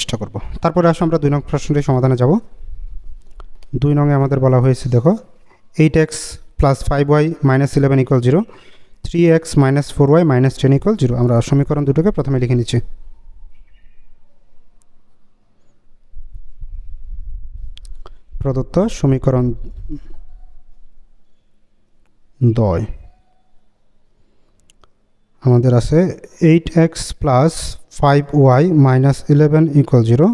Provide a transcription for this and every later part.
চেষ্টা করব। তারপরে আসো, আমরা দুই নং প্রশ্নটি সমাধানে যাব। দুই নংয়ে আমাদের বলা হয়েছে, দেখো eight x plus five y minus eleven equal zero three x minus four y minus ten equal zero আমরা সমীকরণ দুটোকে প্রথমে লিখে নিচ্ছি। প্রদত্ত সমীকরণ দয়। আমাদের আছে eight x plus five y minus eleven equal zero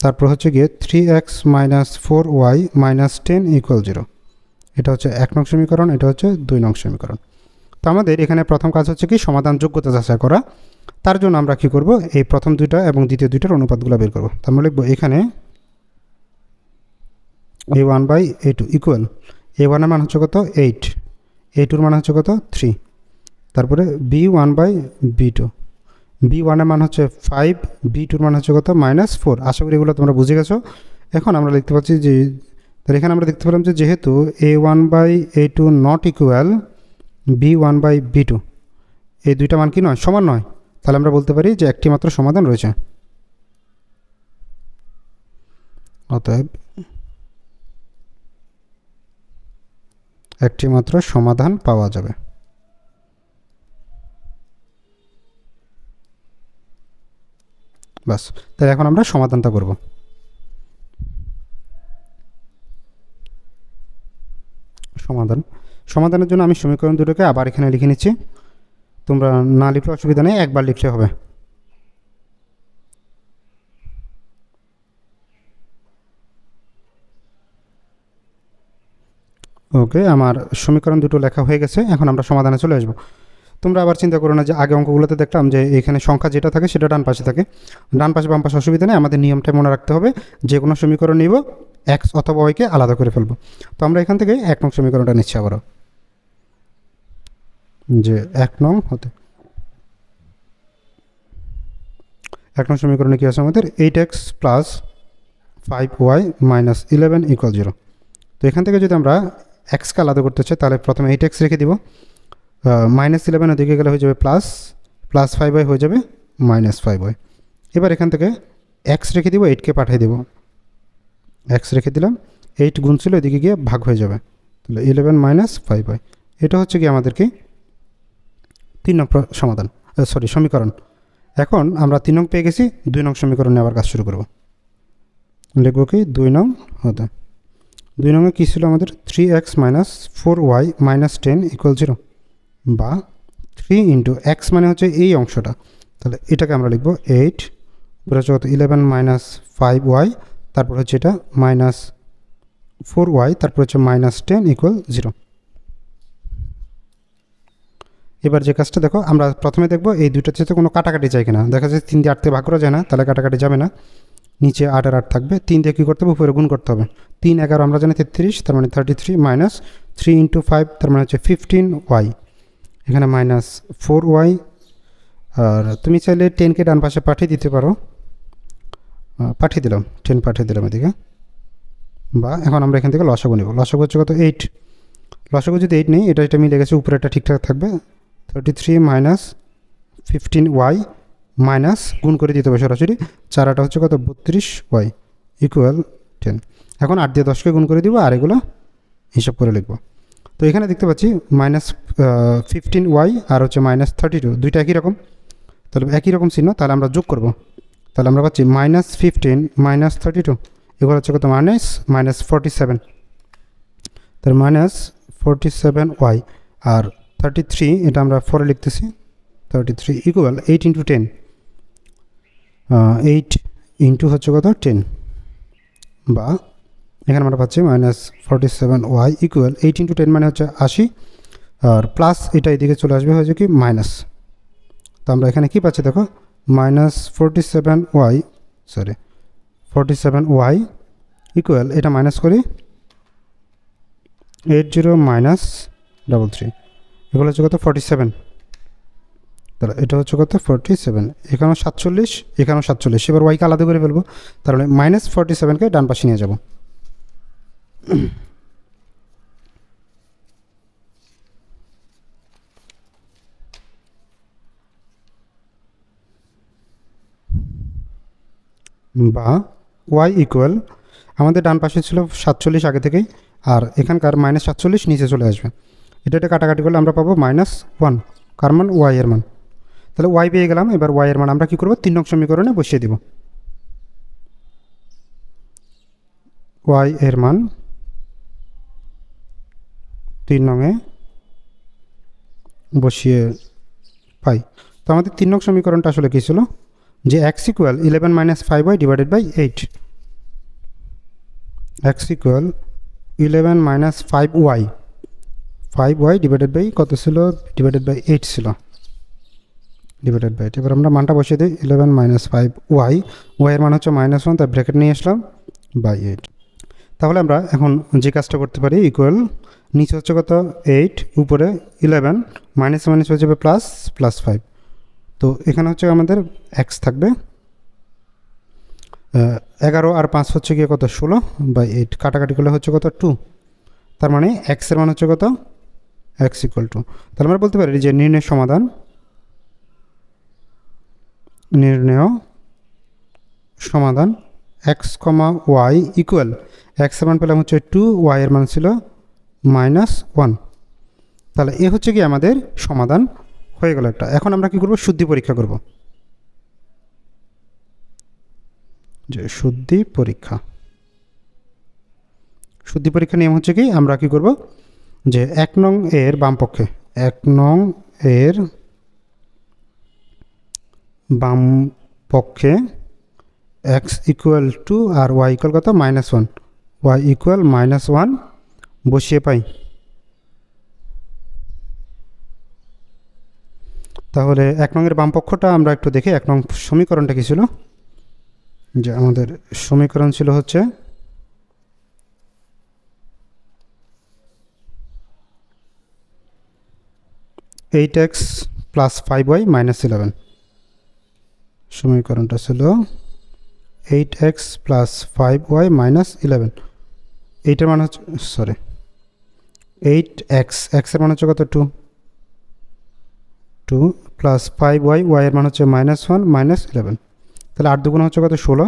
তারপর হচ্ছে গিয়ে three x minus four y minus ten equal zero এটা হচ্ছে এক নং সমীকরণ, এটা হচ্ছে দুই নং সমীকরণ। তো আমাদের এখানে প্রথম কাজ হচ্ছে কি সমাধান যোগ্যতা যাচাই করা। তার জন্য আমরা কি করব? এই প্রথম দুইটা এবং দ্বিতীয় দুইটার অনুপাতগুলো বের করব। তার মানে লিখব এখানে a one by a two equal a ওয়ানের মান হচ্ছে কত? এইট এ টুর মান হচ্ছে কত? থ্রি তারপরে b one by b two b ওয়ানের মান হচ্ছে ফাইভ বি টুর মান হচ্ছে কত? মাইনাস ফোর আশা করি এগুলো তোমরা বুঝে গেছো। এখন আমরা লিখতে পাচ্ছি যে, তাহলে এখানে আমরা দেখতে পেলাম যে যেহেতু a one by a two not equal b one by b two এই দুইটা মান কি নয়? সমান নয়। তাহলে আমরা বলতে পারি যে একটি মাত্র সমাধান রয়েছে। অতএব একটি মাত্র সমাধান পাওয়া যাবে। বাস তাহলে এখন আমরা সমাধানটা করব। সমাধান। সমাধানের জন্য আমি সমীকরণ দুটোকে আবার এখানে লিখে নিচ্ছি। তোমরা না লিখলে অসুবিধা নেই, একবার লিখলে হবে। ওকে, আমার সমীকরণ দুটো লেখা হয়ে গেছে, এখন আমরা সমাধানে চলে আসব। তোমরা আবার চিন্তা করো না যে আগে অঙ্কগুলোতে দেখলাম যে এখানে সংখ্যা যেটা থাকে সেটা ডান পাশে থাকে। ডান পাশে বাম পাশে অসুবিধা নেই, আমাদের নিয়মটা মনে রাখতে হবে, যে কোনো সমীকরণ নিব এক্স অথবা ওয়াইকে আলাদা করে ফেলব। তো আমরা এখান থেকে এক নং সমীকরণটা নিচ্ছি আবারও। যে এক নং হতে এক নং সমীকরণে কী আছে আমাদের? Eight x plus five y minus eleven equal zero তো এখান থেকে যদি আমরা এক্সকে আলাদা করতে চাই, তাহলে প্রথমে এইট এক্স রেখে দিব। মাইনাস ইলেভেন ওদিকে গেলে হয়ে যাবে প্লাস প্লাস ফাইভ হয়ে যাবে মাইনাস ফাইভ ওয়াই এবার এখান থেকে এক্স রেখে দিব এইটকে পাঠিয়ে দেব। এক্স রেখে দিলাম এইট গুণ ছিল, এদিকে গিয়ে ভাগ হয়ে যাবে। তাহলে ইলেভেন মাইনাস ফাইভ ওয়াই এটা হচ্ছে কি আমাদের কি? তিন নং প্র- সমাধান সরি সমীকরণ। এখন আমরা তিন নং পেয়ে গেছি, দুই নং সমীকরণে আবার কাজ শুরু করব। লিখব কি? দুই নং, হতে। দুই নংয়ে কী ছিল আমাদের? Three x minus four y minus ten equal zero বা থ্রি ইন্টু এক্স মানে হচ্ছে এই অংশটা। তাহলে এটাকে আমরা লিখব এইট পুরো হচ্ছে কত? ইলেভেন মাইনাস ফাইভ ওয়াই তারপর হচ্ছে এটা মাইনাস ফোর ওয়াই তারপর হচ্ছে মাইনাস টেন ইকুয়াল জিরো এবার যে কাজটা দেখো, আমরা প্রথমে দেখব এই দুইটার সাথে কোনো কাটাকাটি যায় কিনা। দেখা যাচ্ছে তিন দিয়ে আটতে ভাগ করা যায় না, তাহলে কাটাকাটি যাবে না। নিচে আট আর আট থাকবে, তিন দিয়ে কী করতে হবে? উপরে গুণ করতে হবে। তিন এগারো আমরা জানি তেত্রিশ, তার মানে thirty three minus three into five তার মানে হচ্ছে ফিফটিন ওয়াই এখানে মাইনাস ফোর ওয়াই আর তুমি চাইলে টেনকে ডান পাশে পাঠিয়ে দিতে পারো। পাঠিয়ে দিলাম টেন পাঠিয়ে দিলাম এদিকে। বা এখন আমরা এখান থেকে লসাগু নেব। লসাগু হচ্ছে কত? এইট লসাগু যদি এইট নেই, এটা এটা মিলে গেছে উপরে একটা ঠিকঠাক থাকবে। Thirty three minus fifteen y minus গুণ করে দিতে হবে সরাসরি। চারাটা হচ্ছে কত? বত্রিশ ওয়াই ইকুয়াল টেন এখন আট দিয়ে দশকে গুণ করে দিব, আর এগুলো হিসাব করে লিখব। তো এখানে দেখতে পাচ্ছি মাইনাস ফিফটিন ওয়াই আর হচ্ছে মাইনাস থার্টি টু দুইটা একই রকম? তাহলে একই রকম চিহ্ন, তাহলে আমরা যোগ করব। তাহলে আমরা পাচ্ছি minus fifteen minus thirty two এগুলো হচ্ছে কত? মাইনাস মাইনাস ফর্টি সেভেন তাহলে মাইনাস ফোরটি সেভেন ওয়াই আর থার্টি থ্রি এটা আমরা ফোরে লিখতেছি thirty three equal eight into ten eight into হচ্ছে কত? টেন বা এখানে আমরা পাচ্ছি minus forty seven y equal eight into ten মানে হচ্ছে আশি। আর প্লাস এটা এদিকে চলে আসবে হয়েছে কি মাইনাস তো আমরা এখানে কি পাচ্ছি দেখো? Minus forty seven y sorry forty seven y equal এটা মাইনাস করি। Eight zero minus double three এগুলো হচ্ছে কত? ফর্টি সেভেন তাহলে এটা হচ্ছে কত? ফর্টি সেভেন এখানেও সাতচল্লিশ এখানেও সাতচল্লিশ। এবার ওয়াইকে আলাদা করে ফেলব। তাহলে মাইনাস ফর্টি সেভেনকে ডান পাশে নিয়ে যাব। বা ওয়াই ইকুয়াল আমাদের ডান পাশে ছিল সাতচল্লিশ আগে থেকেই, আর এখানকার মাইনাস সাতচল্লিশ নিচে চলে আসবে। এটা এটা কাটাকাটি করলে আমরা পাবো মাইনাস ওয়ান কার মান? ওয়াই এর মান। তাহলে ওয়াই পেয়ে গেলাম, এবার ওয়াই এর মান আমরা কী করব? তিন নং সমীকরণে বসিয়ে দিব। ওয়াই এর মান তিন নংয়ে বসিয়ে পাই। তো আমাদের তিন নং সমীকরণটা আসলে কী ছিল? যে x equal eleven minus five y divided by eight x equal eleven minus five y five y divided by কত ছিল? ডিভাইডেড বাই এইট ছিল। ডিভাইডেড বাই এইট এবার আমরা মানটা বসিয়ে দিই। ইলেভেন মাইনাস ফাইভ ওয়াই ওয়াইয়ের মান হচ্ছে মাইনাস ওয়ান তাই ব্র্যাকেট নিয়ে আসলাম বাই এইট তাহলে আমরা এখন যে কাজটা করতে পারি ইকুয়াল নিচে হচ্ছে কত? এইট উপরে ইলেভেন মাইনাস মাইনাস হয়ে যাবে প্লাস প্লাস ফাইভ তো এখানে হচ্ছে আমাদের এক্স থাকবে। এগারো আর পাঁচ হচ্ছে গিয়ে কত? ষোলো বাই এইট কাটাকাটি করলে হচ্ছে কত? টু তার মানে এক্সের মান হচ্ছে কত? এক্স ইকুয়াল টু তাহলে আমরা বলতে পারি যে নির্ণয় সমাধান নির্ণয় সমাধান এক্স কমা ওয়াই ইকুয়াল এক্সের মান পেলাম হচ্ছে টু ওয়াইয়ের মান ছিল মাইনাস ওয়ান তাহলে এ হচ্ছে কি আমাদের সমাধান হয়ে গেল একটা। এখন আমরা কি করব? শুদ্ধি পরীক্ষা করব। যে শুদ্ধি পরীক্ষা। শুদ্ধি পরীক্ষা নিয়ম হচ্ছে কি? আমরা কি করব? যে এক নং এর বাম পক্ষে, এক নং এর বাম পক্ষে এক্স ইকুয়াল টু আর ওয়াই ইকুয়াল কত? Minus one y equal minus one বসিয়ে পাই। তাহলে এক নংয়ের বামপক্ষটা আমরা একটু দেখি, এক নং সমীকরণটা কী ছিল? যে আমাদের সমীকরণ ছিল হচ্ছে eight x plus five y minus eleven. সমীকরণটা ছিল eight x plus five y minus eleven. এইটার মানে হচ্ছে, সরি এইট এক্স এক্সের মান হচ্ছে কত? Two two plus five y ওয়াইয়ের মান হচ্ছে মাইনাস ওয়ান মাইনাস ইলেভেন তাহলে আট দুগুণ হচ্ছে কত? ষোলো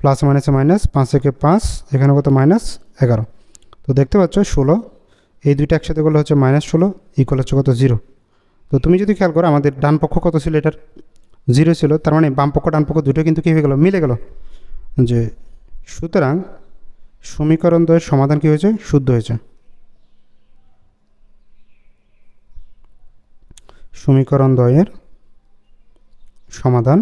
প্লাস মাইনাসে মাইনাস পাঁচ থেকে পাঁচ, এখানে কত? মাইনাস এগারো। তো দেখতে পাচ্ছ, ষোলো, এই দুইটা একসাথে করলে হচ্ছে মাইনাস ষোলো ইকুয়াল হচ্ছে কত? জিরো তো তুমি যদি খেয়াল করো, আমাদের ডান পক্ষ কত ছিল এটার? জিরো ছিল, তার মানে বাম পক্ষ, ডান পক্ষ দুটো কিন্তু কী হয়ে গেলো? মিলে গেল। যে সুতরাং সমীকরণ দ্বয়ের সমাধান কী হয়েছে? শুদ্ধ হয়েছে। সমীকরণ দ্বয়ের সমাধান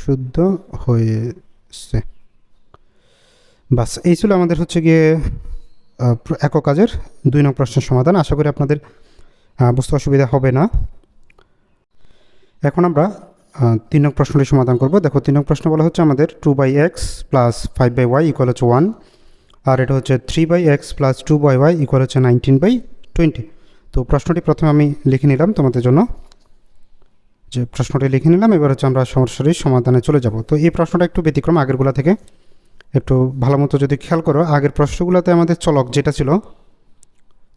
শুদ্ধ হয়েছে। বাস, এই ছিল আমাদের হচ্ছে গিয়ে একক কাজের দুই নং প্রশ্নের সমাধান। আশা করি আপনাদের বুঝতে অসুবিধা হবে না। এখন আমরা তিন নং প্রশ্নটি সমাধান করব। দেখো, তিন নং প্রশ্ন বলা হচ্ছে আমাদের two by x plus five by y equal হচ্ছে ওয়ান আর এটা হচ্ছে three by x plus two by y equal হচ্ছে নাইনটিন বাই টোয়েন্টি তো প্রশ্নটি প্রথমে আমি লিখে নিলাম তোমাদের জন্য। যে প্রশ্নটি লিখে নিলাম, এবার হচ্ছে আমরা সরাসরি সমাধানে চলে যাব। তো এই প্রশ্নটা একটু ব্যতিক্রম আগেরগুলা থেকে। একটু ভালো মতো যদি খেয়াল করো, আগের প্রশ্নগুলোতে আমাদের চলক যেটা ছিল,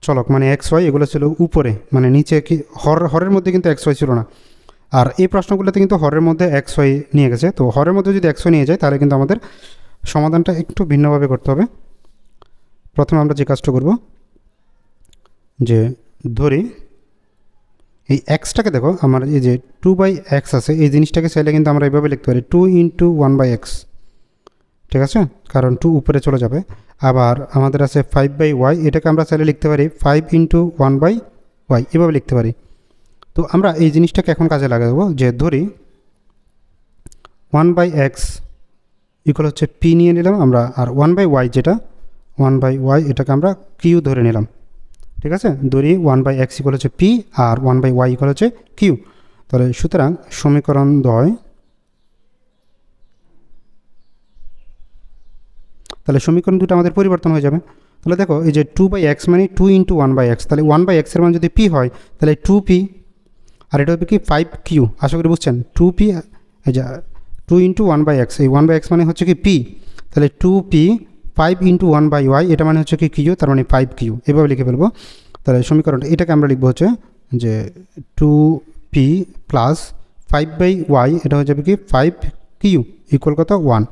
চলক মানে এক্স ওয়াই এগুলো ছিল উপরে মানে নিচে কি, হর, হরের মধ্যে কিন্তু এক্স ওয়াই ছিল না। আর এই প্রশ্নগুলোতে কিন্তু হরের মধ্যে এক্স ওয়াই নিয়ে গেছে। তো হরের মধ্যে যদি এক্স ওয়াই নিয়ে যায়, তাহলে কিন্তু আমাদের সমাধানটা একটু ভিন্নভাবে করতে হবে। প্রথমে আমরা যে কাজটা করব যে ধরি, এই এক্সটাকে দেখো, আমার এই যে টু বাই এক্স আছে, এই জিনিসটাকে চাইলে কিন্তু আমরা এইভাবে লিখতে পারি two into one by x ঠিক আছে? কারণ টু উপরে চলে যাবে। আবার আমাদের আছে ফাইভ বাই ওয়াই এটাকে আমরা চাইলে লিখতে পারি five into one by y এভাবে লিখতে পারি। তো আমরা এই জিনিসটাকে এখন কাজে লাগাবো যে ধরি ওয়ান বাই এক্স ইকুয়াল হচ্ছে পি নিয়ে নিলাম আমরা, আর ওয়ান বাই ওয়াই যেটা ওয়ান বাই ওয়াই এটাকে আমরা কিউ ধরে নিলাম। ঠিক আছে? ধরি ওয়ান বাই এক্স ইকুয়াল হচ্ছে পি আর ওয়ান বাই ওয়াই ইকুয়াল হচ্ছে কিউ তাহলে সুতরাং সমীকরণ দয় তাহলে সমীকরণ দুটো আমাদের পরিবর্তন হয়ে যাবে। তাহলে দেখো, এই যে টু বাই এক্স মানে two into one by x তাহলে ওয়ান বাই এক্সের মান যদি পি হয়, তাহলে টু পি আর এটা হবে কি ফাইভ কিউ আশা করি বুঝছেন? Two p two into one by x এই ওয়ান বাই এক্স মানে হচ্ছে কি পি তাহলে two p five into one by y এটা মানে হচ্ছে কি কিউ তার মানে ফাইভ কিউ এভাবে লিখে ফেলব। তাহলে সমীকরণটা এটাকে আমরা লিখব হচ্ছে যে two p plus five by y এটা হয়ে যাবে কি ফাইভ কিউ ইকুয়াল কত? ওয়ান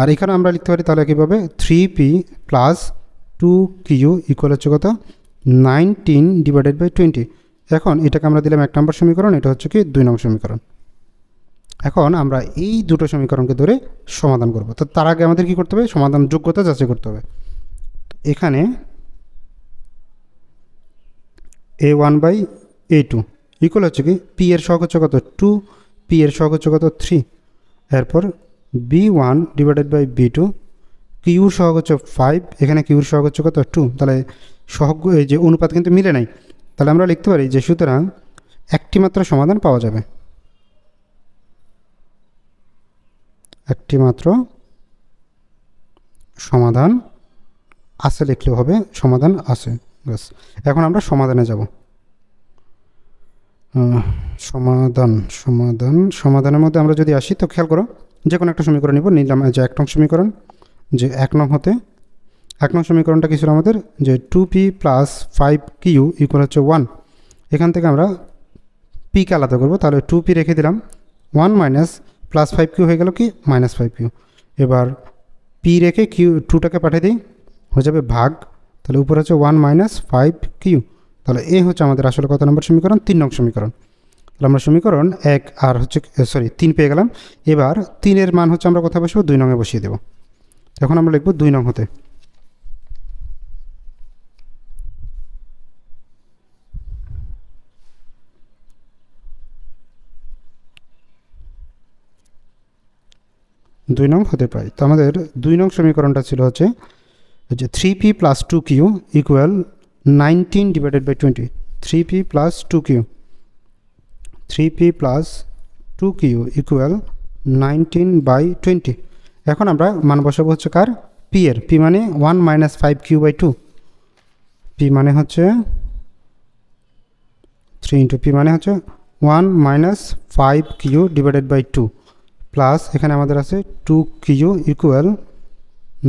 আর এখানে আমরা লিখতে পারি তাহলে কীভাবে? Three p plus two q equal হচ্ছে কত? নাইনটিন ডিভাইডেড বাই টোয়েন্টি এখন এটাকে আমরা দিলাম এক নম্বর সমীকরণ, এটা হচ্ছে কি দুই নম্বর সমীকরণ। এখন আমরা এই দুটো সমীকরণকে ধরে সমাধান করব। তো তার আগে আমাদের কি করতে হবে? সমাধান যোগ্যতা যাচাই করতে হবে। এখানে a one by a two equal হচ্ছে কি পি এর সহগ হচ্ছে কত? টু পি এর সহগ হচ্ছে কত? থ্রি এরপর b one divided by b two কিউর সহগ হচ্ছে ফাইভ এখানে কিউর সহগ হচ্ছে কত? টু তাহলে সহগ, এই যে অনুপাত কিন্তু মিলে নাই। তাহলে আমরা লিখতে পারি যে সুতরাং একটি মাত্র সমাধান পাওয়া যাবে। একটি মাত্র সমাধান আছে লিখলেও হবে, সমাধান আছে। ব্যাস, এখন আমরা সমাধানে যাব। সমাধান সমাধান, সমাধানের মধ্যে আমরা যদি আসি, তো খেয়াল করো যে কোনো একটা সমীকরণ নিব, নিলাম যে এক নং সমীকরণ, যে এক নং হতে, এক নং সমীকরণটা কি ছিল আমাদের? যে two p plus five q equal হচ্ছে ওয়ান এখান থেকে আমরা পিকে আলাদা করব, তাহলে টু পি রেখে দিলাম one minus plus five q হয়ে গেল কি? মাইনাস ফাইভ কিউ এবার পি রেখে কিউ টুটাকে পাঠিয়ে দিই। হয়ে যাবে ভাগ। তাহলে উপরে হচ্ছে ওয়ান মাইনাস ফাইভ কিউ তাহলে এ হচ্ছে আমাদের আসলে কত নম্বর সমীকরণ? তিন নং সমীকরণ। তাহলে আমরা সমীকরণ এক আর হচ্ছে সরি তিন পেয়ে গেলাম। এবার তিনের মান হচ্ছে আমরা কোথায় বসবো দুই নঙে বসিয়ে দেবো। এখন আমরা লিখব দুই নং হতে। দুই নং হতে পাই তো আমাদের দুই নং সমীকরণটা ছিল হচ্ছে যে three p plus two q equal nineteen divided by twenty three p plus two q three p plus two q equal nineteen by twenty এখন আমরা মান বসাবো হচ্ছে কার? পি এর। পি মানে one minus five q by two p মানে হচ্ছে থ্রি ইন্টু পি মানে হচ্ছে one minus five q divided by two plus এখানে আমাদের আছে two q equal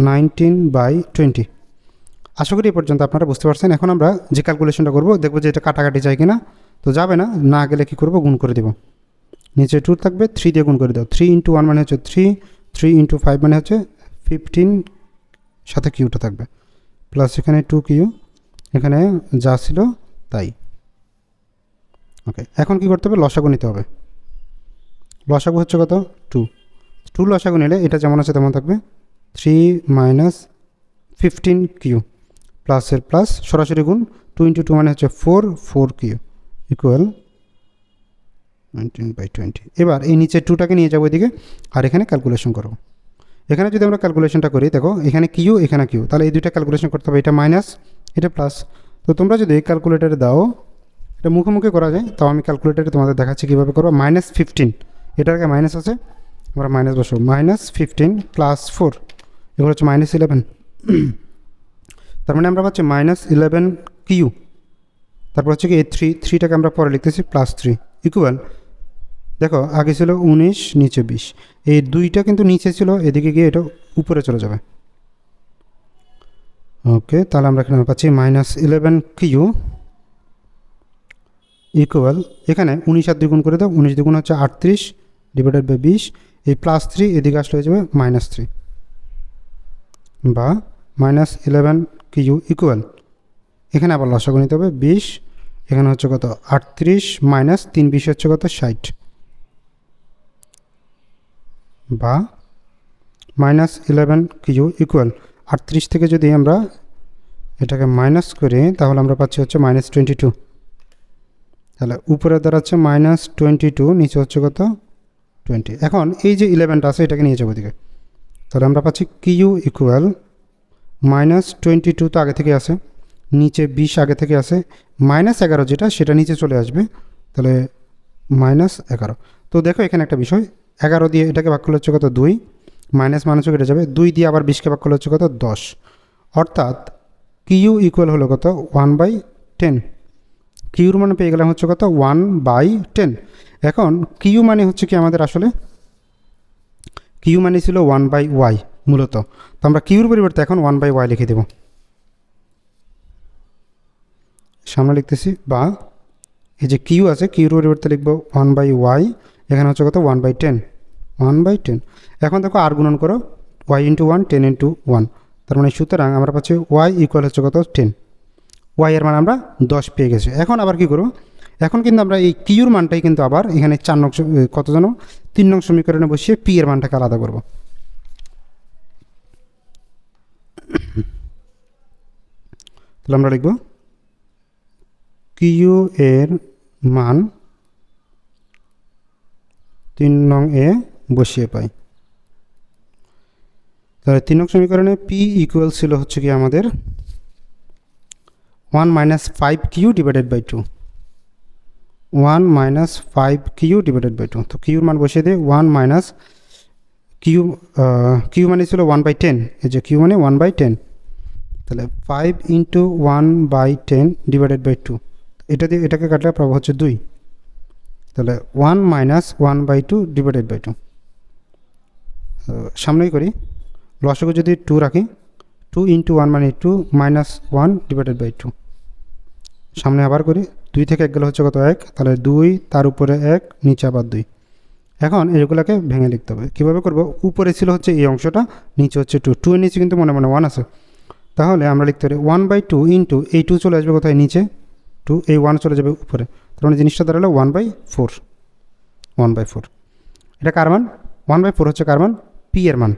nineteen by twenty আশা করি এ পর্যন্ত আপনারা বুঝতে পারছেন। এখন আমরা যে ক্যালকুলেশনটা করব, দেখব যে এটা কাটাকাটি যায় কিনা। তো যাবে না না গেলে কী করব? গুণ করে দেবো। নিচে টু থাকবে থ্রি দিয়ে গুণ করে দাও। থ্রি ইন্টু ওয়ান মানে হচ্ছে থ্রি থ্রি ইন্টু ফাইভ মানে হচ্ছে ফিফটিন সাথে কিউটা থাকবে। প্লাস এখানে টু কিউ, এখানে যা ছিল তাই। ওকে, এখন কি করতে হবে? লসাগু নিতে হবে। লসাগু হচ্ছে কত? টু টু লসাগু নিলে এটা যেমন আছে তেমন থাকবে থ্রি মাইনাস ফিফটিন কিউ প্লাসের প্লাস সরাসরি গুণ টু ইন্টু টু মানে হচ্ছে four four q equal nineteen by twenty এবার এই নিচে টুটাকে নিয়ে যাব এদিকে আর এখানে ক্যালকুলেশন করব। এখানে যদি আমরা ক্যালকুলেশনটা করি, দেখো এখানে কিউ এখানে কিউ তাহলে এই দুইটা ক্যালকুলেশন করতে হবে, এটা মাইনাস এটা প্লাস তো তোমরা যদি ক্যালকুলেটারে দাও, এটা মুখোমুখি করা যায়, তাও আমি ক্যালকুলেটারে তোমাদের দেখাচ্ছি কীভাবে করব। মাইনাস ফিফটিন এটার আগে মাইনাস আছে আমরা মাইনাস বসবো। মাইনাস ফিফটিন প্লাস ফোর এগুলো হচ্ছে মাইনাস ইলেভেন তার মানে আমরা পাচ্ছি মাইনাস ইলেভেন কিউ তারপর হচ্ছে কি এই থ্রি থ্রিটাকে আমরা পরে লিখতেছি প্লাস থ্রি ইকুয়াল দেখো, আগে ছিল উনিশ, নিচে বিশ। এই দুইটা কিন্তু নিচে ছিল, এদিকে গিয়ে এটা উপরে চলে যাবে। ওকে তাহলে আমরা এখানে পাচ্ছি মাইনাস ইলেভেন কিউ ইকুয়াল এখানে উনিশ আর দ্বিগুণ করে দাও, উনিশ দ্বিগুণ হচ্ছে আটত্রিশ। ডিভাইডেড বাই বিশ এই প্লাস থ্রি এদিকে আসলে হয়ে যাবে মাইনাস থ্রি বা মাইনাস ইলেভেন কিউ ইকুয়াল এখানে আবার লসাগু নিতে হবে বিশ, এখানে হচ্ছে কত? আটত্রিশ মাইনাস তিন বিশ হচ্ছে কত? ষাট। বা মাইনাস ইলেভেন কিউ ইকুয়াল আটত্রিশ থেকে যদি আমরা এটাকে মাইনাস করি, তাহলে আমরা পাচ্ছি হচ্ছে মাইনাস টোয়েন্টি টু তাহলে উপরে দাঁড়াচ্ছে মাইনাস টোয়েন্টি টু নিচে হচ্ছে কত? টোয়েন্টি। এখন এই যে ইলেভেনটা আছে, এটাকে নিয়ে যাব দিকে তাহলে আমরা পাচ্ছি q equal minus twenty two তো আগে থেকে আছে, নিচে বিশ আগে থেকে আছে মাইনাস এগারো যেটা, সেটা নিচে চলে আসবে। তাহলে মাইনাস এগারো। তো দেখো এখানে একটা বিষয়, এগারো দিয়ে এটাকে ভাগ হচ্ছে কত? দুই। মাইনাস মাইনাসও কেটে যাবে, দুই দিয়ে আবার বিশকে ভাগ হচ্ছে কত? দশ। অর্থাৎ কিউ ইকুয়াল হলো কত? ওয়ান বাই টেন কিউর মানে পেয়ে গেলাম হচ্ছে কত? ওয়ান বাই টেন এখন কিউ মানে হচ্ছে কি আমাদের আসলে? কিউ মানে ছিল ওয়ান বাই ওয়াই মূলত। তো আমরা কিউর পরিবর্তে এখন ওয়ান বাই ওয়াই লিখে দেব। সামনে লিখতেছি, বা এই যে কিউ আছে কিউর পরিবর্তে লিখব ওয়ান বাই ওয়াই এখানে হচ্ছে কত? One by ten one by ten এখন দেখো আর গুণন করো y into one ten into one তার মানে সুতরাং আমরা পাচ্ছি ওয়াই ইকুয়াল হচ্ছে কত? টেন ওয়াই এর মান আমরা দশ পেয়ে গেছি। এখন আবার কি করব? এখন কিন্তু আমরা এই কিউর মানটাই কিন্তু আবার এখানে চার নং কত যেন তিন নং সমীকরণে বসিয়ে পি এর মানটাকে আলাদা করব। তাহলে আমরা লিখব কিউ এর মান তিন নং এ বসিয়ে পাই। তাহলে তিন নং সমীকরণে পি ইকুয়াল ছিল হচ্ছে কি আমাদের one minus five q divided by two one minus five q divided by two তো কিউর মান বসিয়ে দিয়ে ওয়ান মাইনাস কিউ কিউ মানে ছিল ওয়ান বাই টেন এই যে কিউ মানে ওয়ান বাই টেন তাহলে five into one by ten divided by two এটা দিয়ে এটাকে কাটলে পাবো হচ্ছে দুই। তাহলে one minus one by two divided by two সামনেই করি। লসকে যদি টু রাখি টু ইন্টু ওয়ান মানে two minus one divided by two সামনে আবার করি, দুই থেকে এক গেলে হচ্ছে কত এক? তাহলে দুই, তার উপরে এক, নিচে আবার দুই। এখন এগুলোকে ভেঙে লিখতে হবে। কীভাবে করব? উপরে ছিল হচ্ছে এই অংশটা, নিচে হচ্ছে টু টু এর নিচে কিন্তু মনে মনে ওয়ান আছে। তাহলে আমরা লিখতে পারি ওয়ান বাই টু ইন্টু এই টু চলে আসবে কোথায়? নিচে। টু এই ওয়ান চলে যাবে উপরে। তার মানে জিনিসটা দাঁড়াল one by four one by four এটা কার মান? ওয়ান বাই ফোর হচ্ছে কার মান? পি এর মান।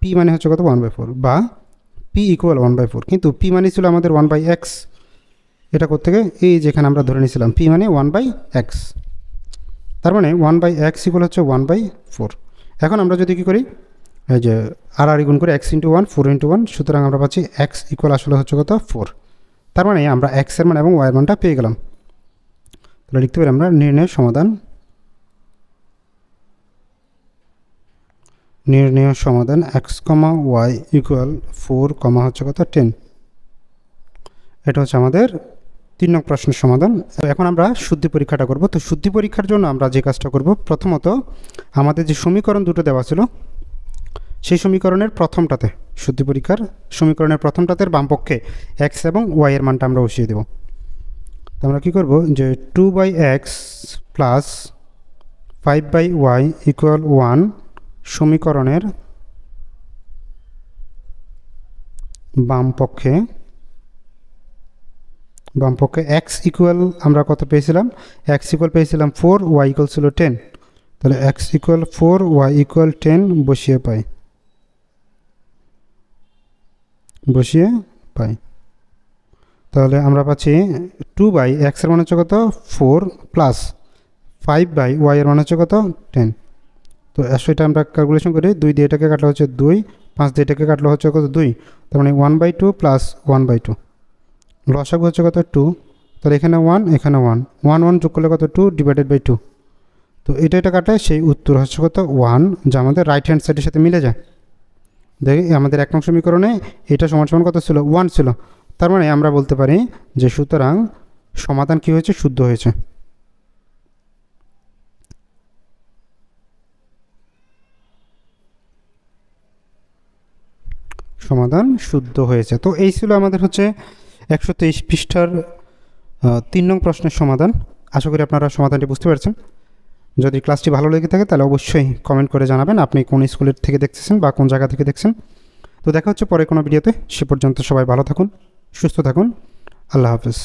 পি মানে হচ্ছে কত? ওয়ান বাই ফোর বা p equal one by four কিন্তু পি মানে ছিল আমাদের ওয়ান বাই এক্স এটা থেকে এই যেখানে আমরা ধরে নিয়েছিলাম পি মানে ওয়ান বাই এক্স তার মানে ওয়ান বাই এক্স ইকুয়াল হচ্ছে ওয়ান বাই ফোর এখন আমরা যদি কী করি, এই যে আর আর গুণ করে x into one four into one সুতরাং আমরা পাচ্ছি এক্স ইকুয়াল আসলে হচ্ছে কত? ফোর তার মানে আমরা এক্সের মান এবং ওয়াইয়ের মানটা পেয়ে গেলাম। তাহলে লিখতে পারি আমরা নির্ণয়ের সমাধান নির্ণয় সমাধান x comma y equal four comma হচ্ছে কত টেন এটা হচ্ছে আমাদের তিন নং প্রশ্নের সমাধান। এখন আমরা শুদ্ধি পরীক্ষাটা করব। তো শুদ্ধি পরীক্ষার জন্য আমরা যে কাজটা করব, প্রথমত আমাদের যে সমীকরণ দুটো দেওয়া ছিল, সেই সমীকরণের প্রথমটাতে, শুদ্ধি পরীক্ষার সমীকরণের প্রথমটাতে বামপক্ষে এক্স এবং ওয়াই এর মানটা আমরা বসিয়ে দেব। তো আমরা কী করব যে two by x plus five by y equal one সমীকরণের বাম পক্ষে বাম পক্ষে এক্স ইকুয়াল আমরা কত পেয়েছিলাম? এক্স ইকুয়াল পেয়েছিলাম ফোর ওয়াই ইকুয়াল ছিল টেন তাহলে x equal four y equal ten বসিয়ে পাই। বসিয়ে পাই। তাহলে আমরা পাচ্ছি টু বাই এক্সের মান হচ্ছে কত? Four plus five by y এর মান হচ্ছে কত? টেন তো সেটা আমরা ক্যালকুলেশন করি, দুই দিয়ে এটাকে কাটলে হচ্ছে দুই, পাঁচ দিয়ে এটাকে কাটলে হচ্ছে কত দুই? তার মানে one by two plus one by two লসাগু হচ্ছে কত টু তাহলে এখানে ওয়ান এখানে ওয়ান ওয়ান ওয়ান যোগ করলে কত টু ডিভাইডেড বাই টু তো এটা এটা কাটলে সেই উত্তর হচ্ছে কত ওয়ান যা আমাদের রাইট হ্যান্ড সাইডের সাথে মিলে যায়। দেখি, আমাদের এক নং সমীকরণে এটা সমান সমান কত ছিল? ওয়ান ছিল। তার মানে আমরা বলতে পারি যে সুতরাং সমাধান কী হয়েছে? শুদ্ধ হয়েছে। সমাধান শুদ্ধ হয়েছে। তো এই ছিল আমাদের হচ্ছে একশো তেইশ পৃষ্ঠার তিন নং প্রশ্নের সমাধান। আশা করি আপনারা সমাধানটি বুঝতে পারছেন। যদি ক্লাসটি ভালো লেগে থাকে তাহলে অবশ্যই কমেন্ট করে জানাবেন আপনি কোন স্কুলের থেকে দেখতেছেন বা কোন জায়গা থেকে দেখছেন। তো দেখা হচ্ছে পরে কোনো ভিডিওতে। সে পর্যন্ত সবাই ভালো থাকুন, সুস্থ থাকুন। আল্লাহ হাফেজ।